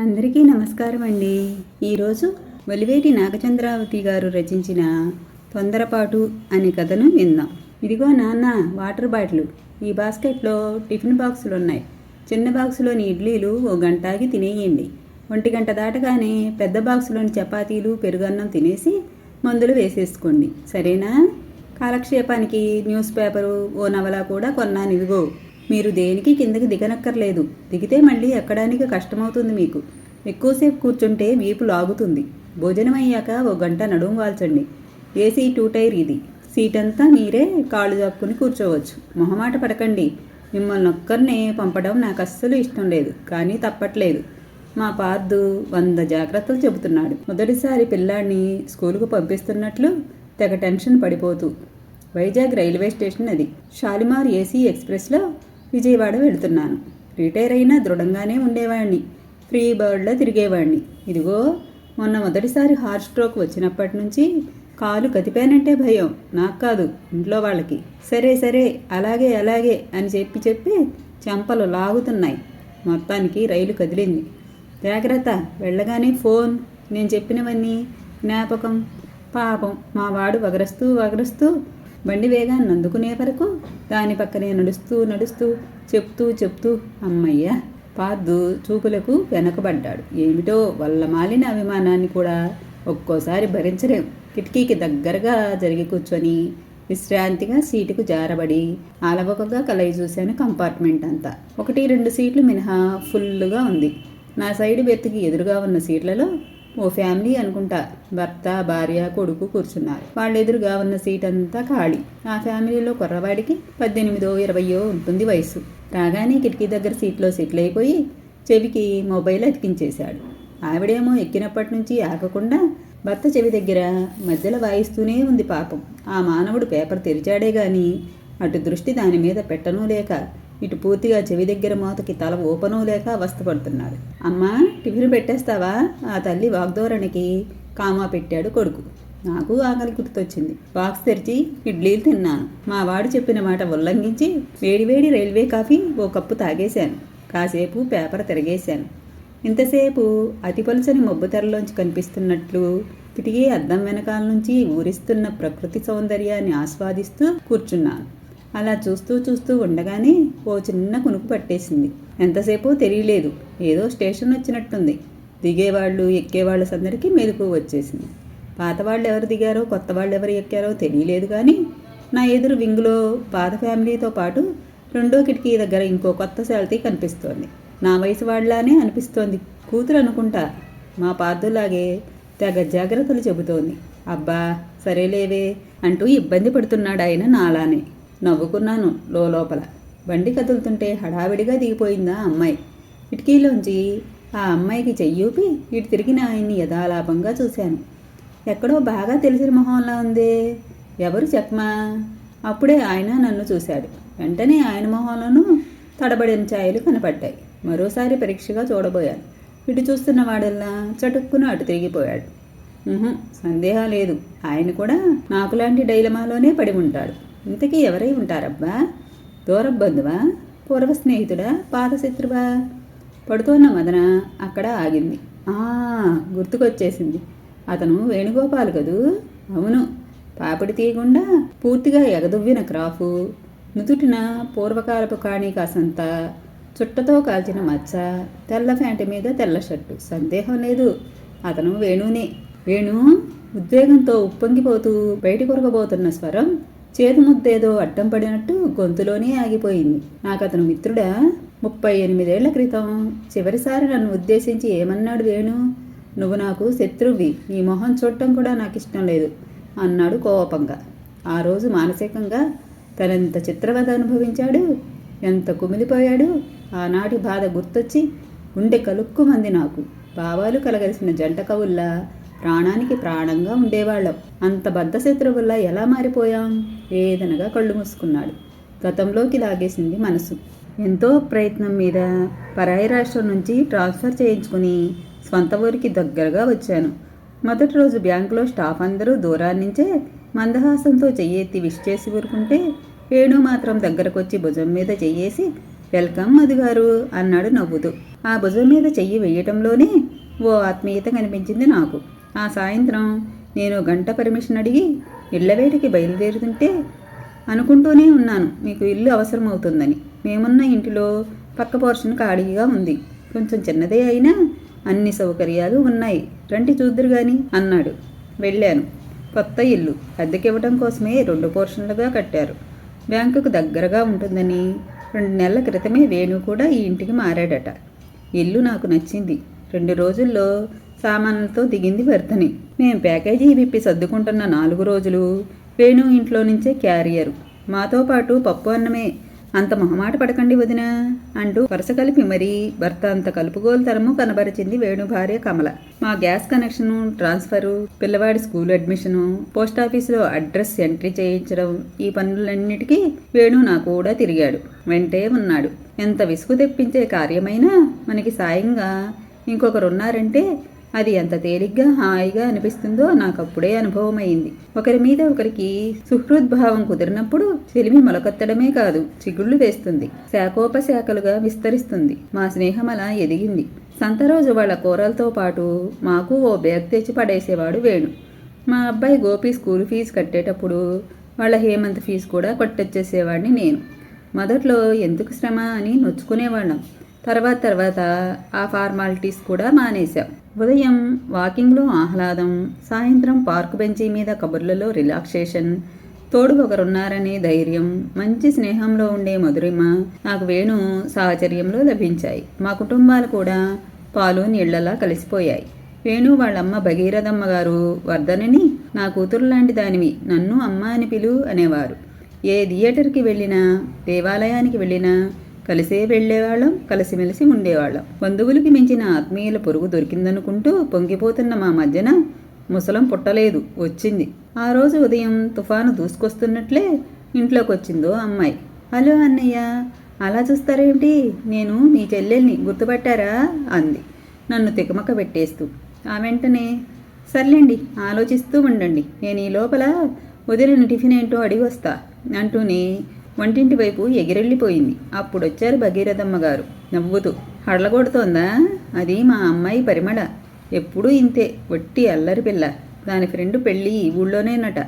అందరికీ నమస్కారం అండి. ఈరోజు ఒలివేటి నాగచంద్రావతి గారు రచించిన తొందరపాటు అనే కథను విందాం. ఇదిగో నాన్న వాటర్ బాటిల్. ఈ బాస్కెట్లో టిఫిన్ బాక్సులు ఉన్నాయి. చిన్న బాక్సులోని ఇడ్లీలు ఓ గంటాగి తినేయండి. ఒంటి గంట దాటగానే పెద్ద బాక్సులోని చపాతీలు పెరుగన్నం తినేసి మందులు వేసేసుకోండి. సరేనా? కాలక్షేపానికి న్యూస్ పేపరు ఓ నవల కూడా కొన్నాను ఇదిగో మీరు దేనికి కిందకి దిగనక్కర్లేదు. దిగితే మళ్ళీ ఎక్కడానికి కష్టమవుతుంది మీకు. ఎక్కువసేపు కూర్చుంటే వీపు లాగుతుంది. భోజనం అయ్యాక ఓ గంట నడుము వాల్చండి. ఏసీ టూ టైర్ ఇది? సీట్ అంతా మీరే కాళ్ళు చాపుకుని కూర్చోవచ్చు. మొహమాట పడకండి. మిమ్మల్ని ఒక్కరినే పంపడం నాకు అస్సలు ఇష్టం లేదు. కానీ తప్పట్లేదు. మా పార్దు వంద జాగ్రత్తలు చెబుతున్నాడు. మొదటిసారి పిల్లాడిని స్కూలుకు పంపిస్తున్నట్లు తెగ టెన్షన్ పడిపోతూ. వైజాగ్ రైల్వే స్టేషన్ అది. షాలిమార్ ఏసీ ఎక్స్ప్రెస్లో విజయవాడ వెళుతున్నాను. రిటైర్ అయినా దృఢంగానే ఉండేవాడిని ఫ్రీ బర్డ్లో తిరిగేవాడిని ఇదిగో మొన్న మొదటిసారి హార్ట్ స్ట్రోక్ వచ్చినప్పటి నుంచి కాలు కదిపానంటే భయం. నాకు కాదు ఇంట్లో వాళ్ళకి. సరే సరే అలాగే అలాగే అని చెప్పి చెప్పి చెంపలు లాగుతున్నాయి. మొత్తానికి రైలు కదిలింది. జాగ్రత్త వెళ్ళగానే ఫోన్. నేను చెప్పినవన్నీ. జ్ఞాపకం. పాపం మా వాడు వగరస్తూ వగరస్తూ బండి వేగాన్ని అందుకునే వరకు దాని పక్కనే నడుస్తూ నడుస్తూ చెప్తూ చెప్తూ అమ్మయ్య పార్దు చూపులకు వెనకబడ్డాడు. ఏమిటో వల్ల మాలిన అభిమానాన్ని కూడా ఒక్కోసారి భరించలేం. కిటికీకి దగ్గరగా జరిగి కూర్చొని విశ్రాంతిగా సీటుకు జారబడి ఆలవకగా కలయి చూశాను కంపార్ట్మెంట్ అంతా. ఒకటి రెండు సీట్లు మినహా ఫుల్లుగా ఉంది. నా సైడ్ బెర్త్కి ఎదురుగా ఉన్న సీట్లలో ఓ ఫ్యామిలీ అనుకుంటా. భర్త భార్య కొడుకు కూర్చున్నారు. వాళ్ళెదురుగా ఉన్న సీట్ అంతా ఖాళీ. ఆ ఫ్యామిలీలో కుర్రవాడికి పద్దెనిమిదో ఇరవయో ఉంటుంది వయసు రాగానే కిటికీ దగ్గర సీట్లో సెటిల్ అయిపోయి చెవికి మొబైల్ అతికించేశాడు. ఆవిడేమో ఎక్కినప్పటి నుంచి ఆగకుండా భర్త చెవి దగ్గర మధ్యలో వాయిస్తూనే ఉంది పాపం. ఆ మానవుడు పేపర్ తెరిచాడే గాని అటు దృష్టి దాని మీద పెట్టనూ లేక ఇటు పూర్తిగా చెవి దగ్గర మూతకి తల ఊపనూ లేక అవస్థపడుతున్నాడు. అమ్మా టిఫిన్ పెట్టేస్తావా? ఆ తల్లి వాగ్ధోరణికి కామా పెట్టాడు కొడుకు. నాకు ఆకలి గుర్తొచ్చింది. బాక్స్ తెరిచి ఇడ్లీలు తిన్నాను. మా వాడు చెప్పిన మాట ఉల్లంఘించి వేడివేడి రైల్వే కాఫీ ఓ కప్పు తాగేశాను. కాసేపు పేపర్ తిరగేశాను. ఇంతసేపు అతి పలుచని మబ్బు తెరలోంచి కనిపిస్తున్నట్లు తిరిగి అద్దం వెనకాల నుంచి ఊరిస్తున్న ప్రకృతి సౌందర్యాన్ని ఆస్వాదిస్తూ కూర్చున్నాను. అలా చూస్తూ చూస్తూ ఉండగానే ఓ చిన్న కునుకు పట్టేసింది. ఎంతసేపో తెలియలేదు. ఏదో స్టేషన్ వచ్చినట్టుంది. దిగేవాళ్ళు ఎక్కేవాళ్ళ సందరికి మెలకు వచ్చేసింది. పాత వాళ్ళు ఎవరు దిగారో కొత్త వాళ్ళు ఎవరు ఎక్కారో తెలియలేదు కానీ నా ఎదురు వింగులో పాత ఫ్యామిలీతో పాటు రెండో కిటికీ దగ్గర ఇంకో కొత్త శాలతీ కనిపిస్తోంది. నా వయసు వాళ్ళలానే అనిపిస్తోంది కూతురు అనుకుంటా. మా పాదులాగే తెగ జాగ్రత్తలు చెబుతోంది. అబ్బా సరేలేవే అంటూ ఇబ్బంది పడుతున్నాడు ఆయన నాలానే. నవ్వుకున్నాను లోపల బండి కదులుతుంటే హడావిడిగా దిగిపోయిందా అమ్మాయి. కిటికీలోంచి ఆ అమ్మాయికి చెయ్యూపి ఇటు తిరిగిన ఆయన్ని యథాలాపంగా చూశాను. ఎక్కడో బాగా తెలిసిన మొహంలా ఉందే. ఎవరు చెప్పమా అప్పుడే ఆయన నన్ను చూశాడు. వెంటనే ఆయన మొహంలోనూ తడబడిన ఛాయలు కనపడ్డాయి. మరోసారి పరీక్షగా చూడబోయాను. ఇటు చూస్తున్న వాడల్లా చటుక్కున అటు తిరిగిపోయాడు. సందేహం లేదు. ఆయన కూడా నాకులాంటి డైలమాలోనే పడి ఉంటాడు. ఇంతకీ ఎవరై ఉంటారబ్బా? దూరపు బంధువా? పూర్వ స్నేహితుడా? పాత శత్రువా? పడుతోన్న మదన అక్కడ ఆగింది. ఆ గుర్తుకొచ్చేసింది. అతను వేణుగోపాల్ కదూ? అవును. పాపిడి తీయకుండా పూర్తిగా ఎగదువ్విన క్రాఫు నుదుటిన పూర్వకాలపు కాణి కాసంత చుట్టతో కాల్చిన మచ్చ తెల్ల ప్యాంటు మీద తెల్ల షర్టు. సందేహం లేదు. అతను వేణునే. వేణు ఉద్వేగంతో ఉప్పొంగిపోతూ బయటి కొరకబోతున్న స్వరం చేతి ముద్దేదో అడ్డం పడినట్టు గొంతులోనే ఆగిపోయింది. నాకు అతను మిత్రుడా ముప్పై ఎనిమిదేళ్ళ క్రితం చివరిసారి నన్ను ఉద్దేశించి ఏమన్నాడు వేణు? నువ్వు నాకు శత్రువి నీ మొహం చూడటం కూడా నాకు ఇష్టం లేదు అన్నాడు కోపంగా. ఆ రోజు మానసికంగా తనెంత చిత్రవద అనుభవించాడు? ఎంత కుమిలిపోయాడు? ఆనాటి బాధ గుర్తొచ్చి గుండె కలుక్కుమంది నాకు. భావాలు కలగలిసిన జంట కవుల్లా ప్రాణానికి ప్రాణంగా ఉండేవాళ్ళం. అంత బద్ధశత్రువుల్లా ఎలా మారిపోయాం? వేదనగా కళ్ళు మూసుకున్నాడు. గతంలోకి లాగేసింది మనసు. ఎంతో ప్రయత్నం మీద పరాయి రాష్ట్రం నుంచి ట్రాన్స్ఫర్ చేయించుకుని స్వంత ఊరికి దగ్గరగా వచ్చాను. మొదటి రోజు బ్యాంకులో స్టాఫ్ అందరూ దూరాన్నించే మందహాసంతో చెయ్యెత్తి విష్ చేసి ఊరుకుంటే వేణు మాత్రం దగ్గరకొచ్చి భుజం మీద చెయ్యేసి వెల్కమ్ మధుగారు అన్నాడు నవ్వుతూ. ఆ భుజం మీద చెయ్యి వేయటంలోనే ఓ ఆత్మీయత కనిపించింది నాకు. ఆ సాయంత్రం నేను గంట పర్మిషన్ అడిగి ఇళ్ళవేటికి బయలుదేరుతుంటే అనుకుంటూనే ఉన్నాను మీకు ఇల్లు అవసరమవుతుందని. మేమున్న ఇంటిలో పక్క పోర్షన్ ఖాళీగా ఉంది. కొంచెం చిన్నదే అయినా అన్ని సౌకర్యాలు ఉన్నాయి. రండి చూద్దరు గాని అన్నాడు. వెళ్ళాను. కొత్త ఇల్లు అద్దెకివ్వడం కోసమే రెండు పోర్షన్లుగా కట్టారు. బ్యాంకుకు దగ్గరగా ఉంటుందని రెండు నెలల క్రితమే వేణు కూడా ఈ ఇంటికి మారాడట. ఇల్లు నాకు నచ్చింది. రెండు రోజుల్లో సామాన్లతో దిగింది వర్ధని మేం ప్యాకేజీ విప్పి సర్దుకుంటున్న నాలుగు రోజులు. వేణు ఇంట్లో నుంచే క్యారియర్. మాతో పాటు పప్పు అన్నమే. అంత మొహమాట పడకండి వదినా అంటూ వరుస కలిపి మరీ భర్త అంత కలుపుగోలుతరము కనబరిచింది వేణు భార్య కమల. మా గ్యాస్ కనెక్షను ట్రాన్స్ఫరు పిల్లవాడి స్కూల్ అడ్మిషను పోస్టాఫీసులో అడ్రస్ ఎంట్రీ చేయించడం ఈ పనులన్నిటికీ వేణు నా కూడా తిరిగాడు. వెంటే ఉన్నాడు. ఎంత విసుగు తెప్పించే కార్యమైనా మనకి సాయంగా. ఇంకొకరున్నారంటే అది ఎంత తేలిగ్గా హాయిగా అనిపిస్తుందో నాకు అప్పుడే అనుభవమైంది. ఒకరి మీద ఒకరికి సుహృద్భావం కుదిరినప్పుడు చెలిమి మొలకెత్తడమే కాదు చిగుళ్ళు వేస్తుంది శాఖోపశాఖలుగా విస్తరిస్తుంది. మా స్నేహం అలా ఎదిగింది. సంతరోజు వాళ్ళ కూరలతో పాటు మాకు ఓ బ్యాగ్ తెచ్చి పడేసేవాడు వేణు. మా అబ్బాయి గోపి స్కూల్ ఫీజు కట్టేటప్పుడు వాళ్ళ హేమంత్ ఫీజు కూడా కొట్టొచ్చేసేవాడిని నేను. మొదట్లో ఎందుకు శ్రమ అని నొచ్చుకునేవాళ్ళం. తర్వాత తర్వాత ఆ ఫార్మాలిటీస్ కూడా మానేశాం. ఉదయం వాకింగ్లో ఆహ్లాదం సాయంత్రం పార్క్ బెంచీ మీద కబుర్లలో రిలాక్సేషన్ తోడు ఒకరున్నారనే ధైర్యం మంచి స్నేహంలో ఉండే మధురిమ నాకు వేణు సాహచర్యంలో లభించాయి. మా కుటుంబాలు కూడా పాలు నీళ్ళలా కలిసిపోయాయి. వేణు వాళ్ళమ్మ భగీరథమ్మ గారు వర్ధనని నా కూతురు లాంటి దానివి నన్ను అమ్మ అని పిలు అనేవారు. ఏ థియేటర్కి వెళ్ళినా దేవాలయానికి వెళ్ళినా కలిసే వెళ్ళేవాళ్ళం కలిసిమెలిసి ఉండేవాళ్ళం. బంధువులకి మించిన ఆత్మీయుల పొరుగు దొరికిందనుకుంటూ పొంగిపోతున్న మా మధ్యన ముసలం పుట్టలేదు వచ్చింది. ఆ రోజు ఉదయం తుఫాను దూసుకొస్తున్నట్లే ఇంట్లోకి వచ్చిందో అమ్మాయి. హలో అన్నయ్య అలా చూస్తారేమిటి? నేను మీ చెల్లెల్ని గుర్తుపట్టారా? అంది. నన్ను తికమక పెట్టేస్తూ. ఆ వెంటనే సర్లేండి ఆలోచిస్తూ ఉండండి. నేను ఈ లోపల వదిలిన టిఫిన్ ఏంటో అడిగి వస్తా అంటూనే వంటింటి వైపు ఎగిరెళ్ళిపోయింది. అప్పుడొచ్చారు భగీరథమ్మ గారు. నవ్వుతూ హడలగొడుతోందా? అది మా అమ్మాయి పరిమళ. ఎప్పుడూ ఇంతే వట్టి అల్లరి పిల్ల. దాని ఫ్రెండ్ పెళ్ళి ఈ ఊళ్ళోనేనట.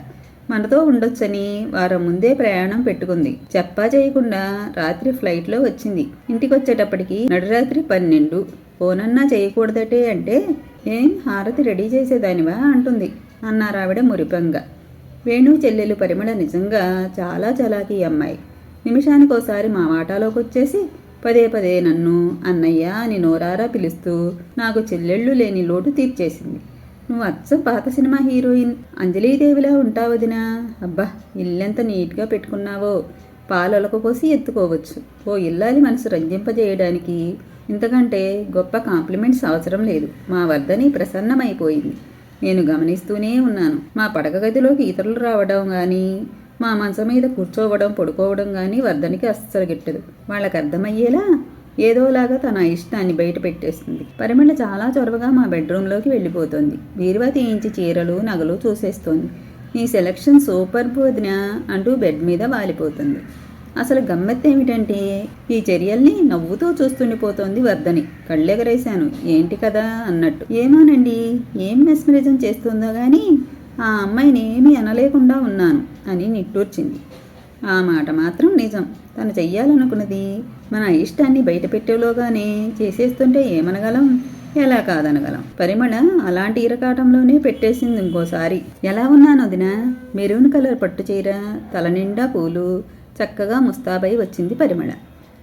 మనతో ఉండొచ్చని వారం ముందే ప్రయాణం పెట్టుకుంది. చెప్పా చేయకుండా రాత్రి ఫ్లైట్లో వచ్చింది. ఇంటికొచ్చేటప్పటికి నడురాత్రి పన్నెండు. ఫోనన్నా చేయకూడదటే అంటే ఏం హారతి రెడీ చేసేదానివా? అంటుంది. అన్నారావిడ మురిపంగా. వేణు చెల్లెలు పరిమళ నిజంగా చాలా చలాకీ అమ్మాయి. నిమిషానికోసారి మా వాటాలోకి వచ్చేసి పదే పదే నన్ను అన్నయ్య అని నోరారా పిలుస్తూ నాకు చెల్లెళ్ళు లేని లోటు తీర్చేసింది. నువ్వు అచ్చం పాత సినిమా హీరోయిన్. అంజలీదేవిలా ఉంటావదినా అబ్బా ఇల్లెంత నీట్గా పెట్టుకున్నావో. పాలొలకు పోసి ఎత్తుకోవచ్చు. ఓ ఇల్లాలి మనసు రంజింపజేయడానికి. ఇంతకంటే గొప్ప కాంప్లిమెంట్స్ అవసరం లేదు. మా వద్దని ప్రసన్నమైపోయింది. నేను గమనిస్తూనే ఉన్నాను. మా పడక గదిలోకి ఇతరులు రావడం కానీ మా మంచం మీద కూర్చోవడం పడుకోవడం కానీ వర్ధనికి అస్సలు గిట్టదు. వాళ్ళకి అర్థమయ్యేలా ఏదోలాగా తన ఇష్టాన్ని బయట పెట్టేస్తుంది. పరిమళ చాలా చొరవగా మా బెడ్రూమ్లోకి వెళ్ళిపోతుంది. బీరువా తీయించి చీరలు నగలు చూసేస్తోంది. నీ సెలక్షన్ సూపర్ వదిన అంటూ బెడ్ మీద వాలిపోతుంది. అసలు గమ్మత్తేమిటంటే ఈ చర్యల్ని నవ్వుతూ చూస్తుండిపోతోంది వర్ధని. కళ్ళెగరేశాను. ఏంటి కదా అన్నట్టు. ఏమోనండి ఏం మెస్మరిజం చేస్తుందో కానీ ఆ అమ్మాయిని ఏమీ అనలేకుండా ఉన్నాను అని నిట్టూర్చింది. ఆ మాట మాత్రం నిజం. తను చెయ్యాలనుకున్నది మన ఇష్టాన్ని బయటపెట్టేలోగానే చేసేస్తుంటే ఏమనగలం? ఎలా కాదనగలం? పరిమళ అలాంటి ఇరకాటంలోనే పెట్టేసింది ఇంకోసారి. ఎలా ఉన్నాను వదిన మెరూన్ కలర్ పట్టు చీర తల నిండా పూలు చక్కగా ముస్తాబై వచ్చింది పరిమళ.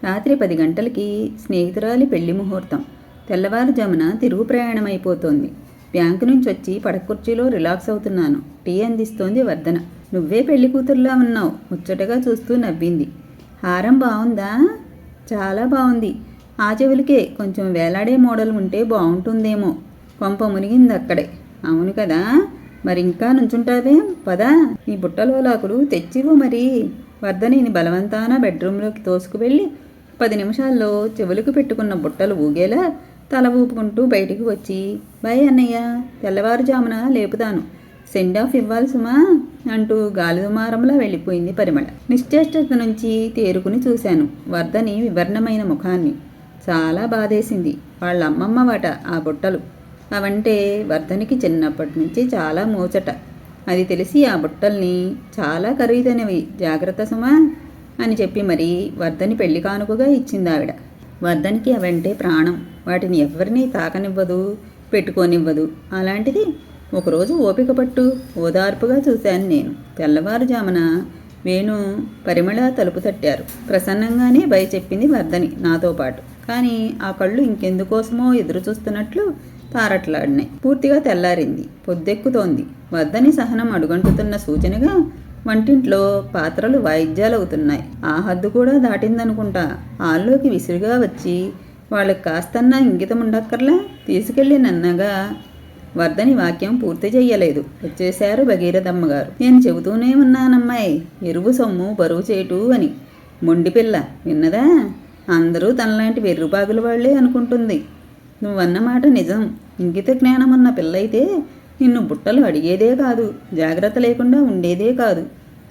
రాత్రి పది గంటలకి స్నేహితురాలి పెళ్ళి ముహూర్తం. తెల్లవారుజామున తిరుగు ప్రయాణం అయిపోతోంది బ్యాంకు నుంచి వచ్చి పడకుర్చీలో రిలాక్స్ అవుతున్నాను. టీ అందిస్తోంది వర్ధన. నువ్వే పెళ్ళి కూతురులా ఉన్నావు. ముచ్చటగా చూస్తూ నవ్వింది. హారం బాగుందా చాలా బాగుంది ఆ చెవులకే కొంచెం వేలాడే మోడల్ ఉంటే బాగుంటుందేమో కొంప మునిగింది అక్కడే. అవును కదా? మరి ఇంకా నుంచుంటావేం? పదా. నీ బుట్టలోలాకులు తెచ్చివు మరి. వర్ధనిని బలవంతాన బెడ్రూమ్లోకి తోసుకువెళ్ళి పది నిమిషాల్లో చెవులకు పెట్టుకున్న బుట్టలు ఊగేలా తల ఊపుకుంటూ బయటికి వచ్చి బై అన్నయ్య తెల్లవారుజామున లేపుతాను. సెండ్ ఆఫ్ ఇవ్వాలి సుమా అంటూ గాలిదుమారంలా వెళ్ళిపోయింది పరిమళ. నిశ్చేష్టత నుంచి తేరుకుని చూశాను వర్ధని వివర్ణమైన ముఖాన్ని. చాలా బాధేసింది వాళ్ళ అమ్మమ్మ వాట ఆ బుట్టలు. అవంటే వర్ధనికి చిన్నప్పటి నుంచి చాలా మోచట. అది తెలిసి ఆ బుట్టల్ని చాలా ఖరీదైనవి జాగ్రత్త సుమా అని చెప్పి మరి వర్ధని పెళ్ళి కానుకగా ఇచ్చింది ఆవిడ వర్ధనికి అవంటే ప్రాణం. వాటిని ఎవరినీ తాకనివ్వదు పెట్టుకోనివ్వదు. అలాంటిది ఒకరోజు ఓపిక పట్టు ఓదార్పుగా చూశాను నేను. తెల్లవారుజామున వేణు పరిమళ తలుపు తట్టారు. ప్రసన్నంగానే భయ చెప్పింది వర్ధని నాతో పాటు. కానీ ఆ కళ్ళు ఇంకెందుకోసమో ఎదురు చూస్తున్నట్లు పారట్లాడినాయి. పూర్తిగా తెల్లారింది. పొద్దెక్కుతోంది. వద్దని సహనం అడుగంటుతున్న సూచనగా వంటింట్లో పాత్రలు వాయిద్యాలు అవుతున్నాయి ఆ హద్దు కూడా దాటిందనుకుంటా. ఆల్లోకి విసురుగా వచ్చి వాళ్ళకి కాస్తన్నా ఇంగితం ఉండక్కర్లా తీసుకెళ్ళి నన్నగా వర్ధని వాక్యం పూర్తి చెయ్యలేదు. వచ్చేశారు భగీరథమ్మ గారు నేను చెబుతూనే ఉన్నానమ్మాయి. ఎరువు సొమ్ము బరువు చేటు అని. మొండి పిల్ల విన్నదా? అందరూ తనలాంటి వెర్రుబాగుల వాళ్ళే అనుకుంటుంది. నువ్వన్నమాట నిజం. ఇంగిత జ్ఞానం ఉన్న పిల్లయితే నిన్ను బుట్టలు అడిగేదే కాదు జాగ్రత్త లేకుండా ఉండేదే కాదు.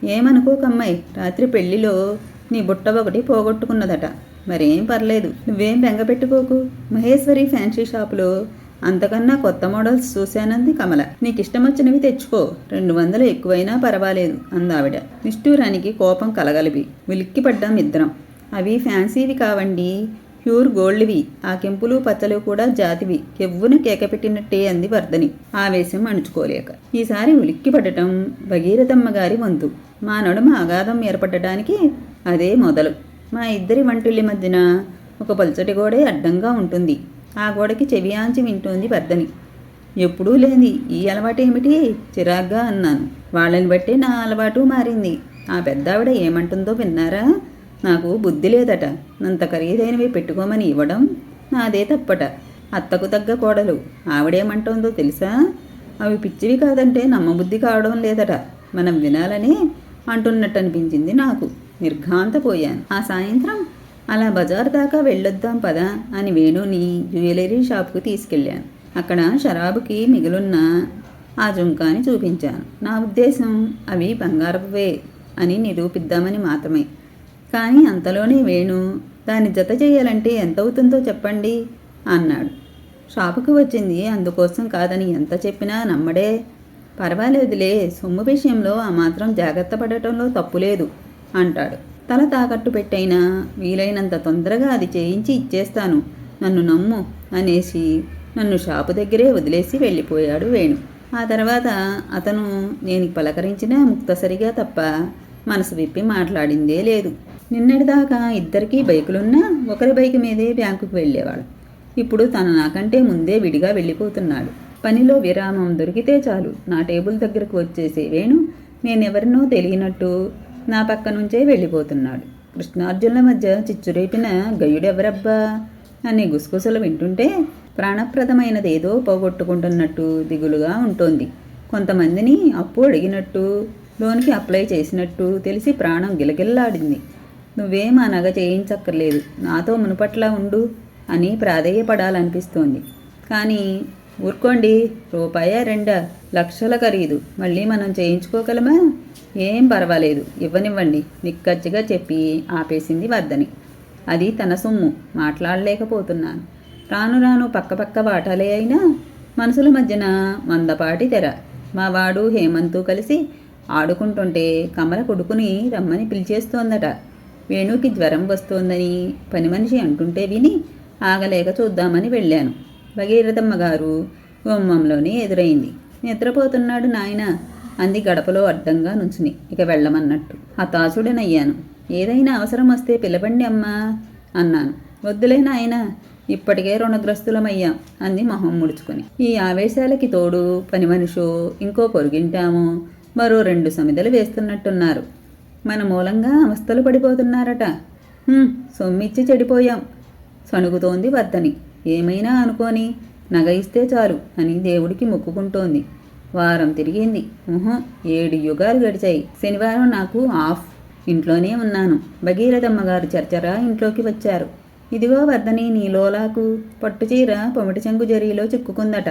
ఏమనుకోకమ్మాయి రాత్రి పెళ్ళిలో నీ బుట్ట ఒకటి పోగొట్టుకున్నదట. మరేం పర్లేదు నువ్వేం బెంగ పెట్టుకోకు. మహేశ్వరి ఫ్యాన్సీ షాపులో అంతకన్నా కొత్త మోడల్స్ చూశానంది కమల. నీకు ఇష్టం వచ్చినవి తెచ్చుకో రెండు వందలు ఎక్కువైనా పర్వాలేదు అందావిడ. నిష్ఠూరానికి కోపం కలగలిపి ఉలిక్కిపడ్డాం ఇద్దరం. అవి ఫ్యాన్సీవి కావండి ప్యూర్ గోల్డ్వి. ఆ కెంపులు పచ్చలు కూడా జాతివి. కెవ్వున కేకపెట్టినట్టే అంది వర్ధని ఆవేశం అణుచుకోలేక. ఈసారి ఉలిక్కి పడటం భగీరథమ్మ గారి వంతు. మా నడుమ అగాధం ఏర్పడటానికి అదే మొదలు. మా ఇద్దరి వంటిల్లి మధ్యన ఒక పలుచటి గోడే అడ్డంగా ఉంటుంది. ఆ గోడకి చెవియాంచి వింటోంది వర్ధని ఎప్పుడూ లేని ఈ అలవాటు ఏమిటి చిరాగ్గా అన్నాను. వాళ్ళని బట్టే నా అలవాటు మారింది. ఆ పెద్దావిడ ఏమంటుందో విన్నారా? నాకు బుద్ధి లేదట. నంత ఖరీదైనవి పెట్టుకోమని ఇవ్వడం నాదే తప్పట. అత్తకు తగ్గ కోడలు. ఆవిడేమంటోందో తెలుసా? అవి పిచ్చివి కాదంటే నమ్మబుద్ధి కావడం లేదట. మనం వినాలని అంటున్నట్టు అనిపించింది నాకు. నిర్ఘాంతపోయాను. ఆ సాయంత్రం అలా బజార్ దాకా వెళ్ళొద్దాం పదా అని వేణుని జ్యువెలరీ షాప్కు తీసుకెళ్ళాను. అక్కడ షరాబుకి మిగులున్న ఆ జుంకాని చూపించాను. నా ఉద్దేశం అవి బంగారపువే అని నిరూపిద్దామని మాత్రమే. కానీ అంతలోనే వేణు దాన్ని జత చేయాలంటే ఎంత అవుతుందో చెప్పండి అన్నాడు. షాపుకు వచ్చింది అందుకోసం కాదని ఎంత చెప్పినా నమ్మడే. పర్వాలేదులే సొమ్ము విషయంలో ఆ మాత్రం జాగ్రత్త పడటంలో తప్పులేదు అంటాడు. తల తాకట్టు పెట్టైనా వీలైనంత తొందరగా అది చేయించి ఇచ్చేస్తాను. నన్ను నమ్ము అనేసి నన్ను షాపు దగ్గరే వదిలేసి వెళ్ళిపోయాడు వేణు. ఆ తర్వాత అతను నేను పలకరించినా ముక్తసరిగా తప్ప మనసు విప్పి మాట్లాడిందే లేదు. నిన్నటిదాకా ఇద్దరికీ బైకులున్నా ఒకరి బైక్ మీదే బ్యాంకుకు వెళ్ళేవాడు. ఇప్పుడు తను నాకంటే ముందే విడిగా వెళ్ళిపోతున్నాడు. పనిలో విరామం దొరికితే చాలు. నా టేబుల్ దగ్గరకు వచ్చేసే వేణు నేనెవరినో తెలియనట్టు నా పక్క నుంచే వెళ్ళిపోతున్నాడు. కృష్ణార్జునుల మధ్య చిచ్చురేపిన గయుడెవరబ్బా? అనే గుసగుసలు వింటుంటే ప్రాణప్రదమైనది ఏదో పోగొట్టుకుంటున్నట్టు దిగులుగా ఉంటోంది. కొంతమందిని అప్పు అడిగినట్టు లోనికి అప్లై చేసినట్టు తెలిసి ప్రాణం గిలగిల్లాడింది. నువ్వేం ఆ నగ చేయించక్కర్లేదు. నాతో మునుపట్లా ఉండు అని ప్రాధేయపడాలనిపిస్తోంది. కానీ ఊరుకోండి రూపాయ రెండా? లక్షల ఖరీదు. మళ్ళీ మనం చేయించుకోగలమా? ఏం పర్వాలేదు. ఇవ్వనివ్వండి. నిక్కచ్చిగా చెప్పి ఆపేసింది వద్దని. అది తన సొమ్ము. మాట్లాడలేకపోతున్నాను. రాను రాను పక్కపక్క వాటాలే అయినా మనసుల మధ్యన మందపాటి తెర. మా వాడు హేమంతు కలిసి ఆడుకుంటుంటే కమల కొడుకుని రమ్మని పిలిచేస్తోందట. వేణుకి జ్వరం వస్తోందని పని మనిషి అంటుంటే విని ఆగలేక చూద్దామని వెళ్ళాను. భగీరథమ్మ గారు గుమ్మంలోనే ఎదురైంది. నిద్రపోతున్నాడు నాయన. అంది గడపలో అడ్డంగా నుంచుని. ఇక వెళ్ళమన్నట్టు. హతాశుడనయ్యాను. ఏదైనా అవసరం వస్తే పిలవండి అమ్మా అన్నాను. వద్దులే నాయన. ఇప్పటికే రుణగ్రస్తులమయ్యాం అంది మొహం ముడుచుకొని. ఈ ఆవేశాలకి తోడు పని మనిషో ఇంకో పొరుగింటామో? మరో రెండు సమిదలు వేస్తున్నట్టున్నారు. మన మూలంగా అవస్థలు పడిపోతున్నారట. సొమ్మిచ్చి చెడిపోయాం. సణుగుతోంది వర్ధని. ఏమైనా అనుకోని. నగ ఇస్తే చాలు అని దేవుడికి మొక్కుకుంటోంది. వారం తిరిగింది. ఊహం ఏడు యుగాలు గడిచాయి. శనివారం నాకు ఆఫ్. ఇంట్లోనే ఉన్నాను. భగీరథమ్మ గారు చర్చరా ఇంట్లోకి వచ్చారు. ఇదిగో వర్ధని నీలోలాకు పట్టుచీర పొమిటి చెంగు జరీలో చిక్కుకుందట.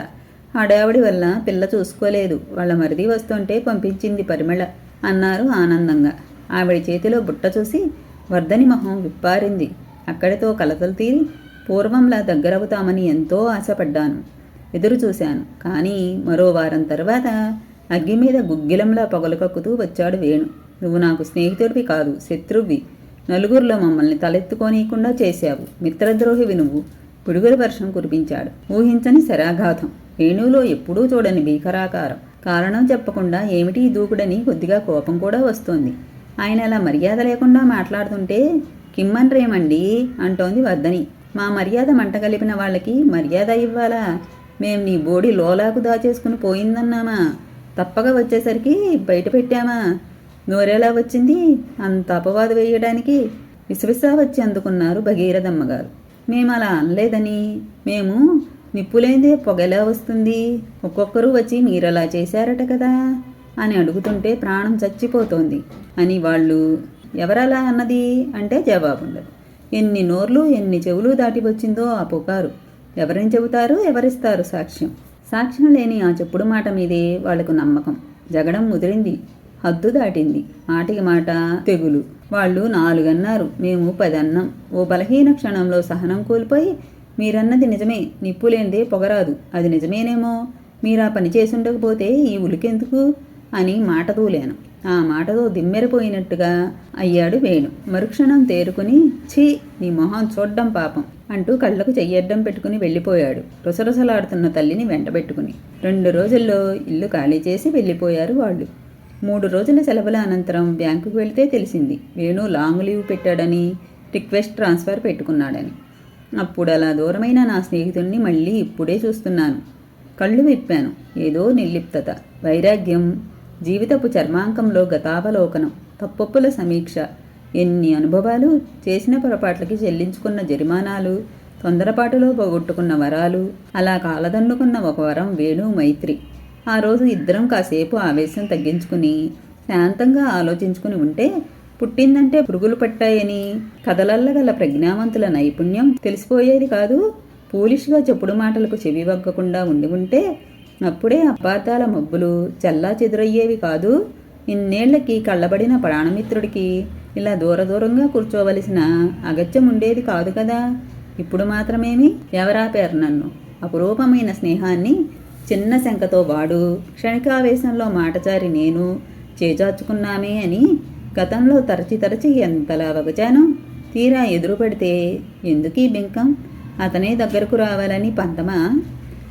ఆడావిడి వల్ల పిల్ల చూసుకోలేదు. వాళ్ళ మరిది వస్తుంటే పంపించింది పరిమళ అన్నారు ఆనందంగా. ఆవిడ చేతిలో బుట్ట చూసి వర్ధని మొహం విప్పారింది. అక్కడితో కలతలు తీరి పూర్వంలా దగ్గరవుతామని ఎంతో ఆశపడ్డాను. ఎదురు చూశాను. కానీ మరో వారం తర్వాత అగ్గి మీద గుగ్గిలంలా పొగలు కక్కుతూ వచ్చాడు వేణు. నువ్వు నాకు స్నేహితుడివి కాదు శత్రువి. నలుగురిలో మమ్మల్ని తలెత్తుకోనీయకుండా చేశావు. మిత్రద్రోహివి నువ్వు. పిడుగుల వర్షం కురిపించాడు. ఊహించని శరాఘాతం. వేణువులో ఎప్పుడూ చూడని భీకరాకారం. కారణం చెప్పకుండా ఏమిటి దూకుడని కొద్దిగా కోపం కూడా వస్తోంది. ఆయన అలా మర్యాద లేకుండా మాట్లాడుతుంటే కిమ్మన్రేమండి అంటోంది వర్ధని మా మర్యాద మంట కలిపిన వాళ్ళకి మర్యాద ఇవ్వాలా? మేం నీ బోడి లోలాకు దాచేసుకుని పోయిందన్నామా? తప్పగా వచ్చేసరికి బయట పెట్టామా? నోరేలా వచ్చింది? అంత అపవాదు వేయడానికి విసవిసా వచ్చి అందుకున్నారు భగీరథమ్మ గారు. మేము అలా అనలేదని. మేము నిప్పులేందే పొగలా వస్తుంది. ఒక్కొక్కరు వచ్చి మీరలా చేశారట కదా. అని అడుగుతుంటే ప్రాణం చచ్చిపోతోంది అని వాళ్ళు ఎవరలా అన్నది అంటే జవాబు ఉండదు. ఎన్ని నోర్లు ఎన్ని చెవులు దాటి వచ్చిందో ఆ పుకారు. ఎవరిని చెబుతారు ఎవరిస్తారు సాక్ష్యం. సాక్ష్యం లేని ఆ చెప్పుడు మాట మీదే వాళ్ళకు నమ్మకం. జగడం ముదిరింది హద్దు దాటింది మాటికి మాట తెగులు. వాళ్ళు నాలుగన్నారు మేము పదన్నాం. ఓ బలహీన క్షణంలో సహనం కోల్పోయి మీరన్నది నిజమే నిప్పు లేనిదే పొగరాదు. అది నిజమేనేమో? మీరు ఆ పని చేసుండకపోతే ఈ ఉలికెందుకు? అని మాట తూలాను ఆ మాటతో దిమ్మెరపోయినట్టుగా అయ్యాడు వేణు. మరుక్షణం తేరుకుని ఛీ నీ మొహం చూడ్డం పాపం అంటూ కళ్ళకు చెయ్యడ్డం పెట్టుకుని వెళ్ళిపోయాడు రుసరుసలాడుతున్న తల్లిని వెంటబెట్టుకుని. రెండు రోజుల్లో ఇల్లు ఖాళీ చేసి వెళ్ళిపోయారు వాళ్ళు. మూడు రోజుల సెలవుల అనంతరం బ్యాంకుకు వెళితే తెలిసింది వేణు లాంగ్ లీవ్ పెట్టాడని రిక్వెస్ట్ ట్రాన్స్ఫర్ పెట్టుకున్నాడని. అప్పుడు అలా దూరమైన నా స్నేహితుణ్ణి మళ్ళీ ఇప్పుడే చూస్తున్నాను. కళ్ళు విప్పాను. ఏదో నిర్లిప్తత వైరాగ్యం జీవితపు చర్మాంకంలో గతావలోకనం తప్పొప్పుల సమీక్ష ఎన్ని అనుభవాలు చేసిన పొరపాట్లకి చెల్లించుకున్న జరిమానాలు తొందరపాటులో పోగొట్టుకున్న వరాలు అలా కాలదన్నుకున్న ఒక వరం వేణు మైత్రి. ఆ రోజు ఇద్దరం కాసేపు ఆవేశం తగ్గించుకుని శాంతంగా ఆలోచించుకుని ఉంటే పుట్టిందంటే పురుగులు పట్టాయని కథలల్లగల ప్రజ్ఞావంతుల నైపుణ్యం తెలిసిపోయేది కాదు. పూలిష్గా చెప్పుడు మాటలకు చెవి వగ్గకుండా ఉండి ఉంటే అప్పుడే అపాతాల మబ్బులు చల్లా చెదురయ్యేవి కాదు. ఇన్నేళ్ళకి కళ్ళబడిన ప్రాణమిత్రుడికి ఇలా దూర దూరంగా కూర్చోవలసిన అగత్యం ఉండేది కాదు కదా. ఇప్పుడు మాత్రమేమి? ఎవరాపారు నన్ను? అపురూపమైన స్నేహాన్ని చిన్న శంకతో వాడు క్షణికావేశంలో మాటచారి నేను చేజార్చుకున్నామే అని గతంలో తరచి తరచి ఎంతలా వగచాను తీరా ఎదురుపడితే ఎందుకీ బింకం? అతనే దగ్గరకు రావాలని పంతమా?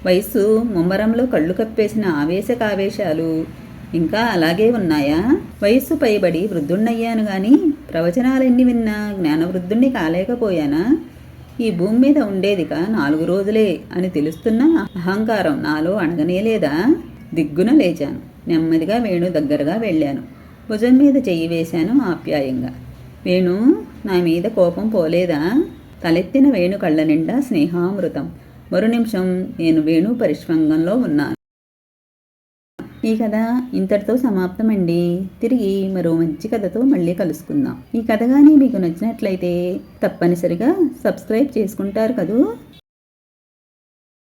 వయస్సు ముమ్మరంలో కళ్ళు కప్పేసిన ఆవేశకావేశాలు ఇంకా అలాగే ఉన్నాయా? వయస్సు పైబడి వృద్ధుణ్ణయ్యాను గాని ప్రవచనాలెన్ని విన్నా జ్ఞానవృద్ధుణ్ణి కాలేకపోయానా? ఈ భూమి మీద ఉండేదిగా నాలుగు రోజులే అని తెలుస్తున్న అహంకారం నాలో అణగనేలేదా? దిగ్గున లేచాను. నెమ్మదిగా వేణు దగ్గరగా వెళ్ళాను. భుజం మీద చెయ్యి వేశాను ఆప్యాయంగా. వేణు నా మీద కోపం పోలేదా? తలెత్తిన వేణు కళ్ళ నిండా స్నేహామృతం. మరు నిమిషం నేను వేణు పరిష్వంగంలో ఉన్నాను. ఈ కథ ఇంతటితో సమాప్తమండి. తిరిగి మరో మంచి కథతో మళ్ళీ కలుసుకుందాం. ఈ కథ కానీ మీకు నచ్చినట్లయితే తప్పనిసరిగా సబ్స్క్రైబ్ చేసుకుంటారు కదూ?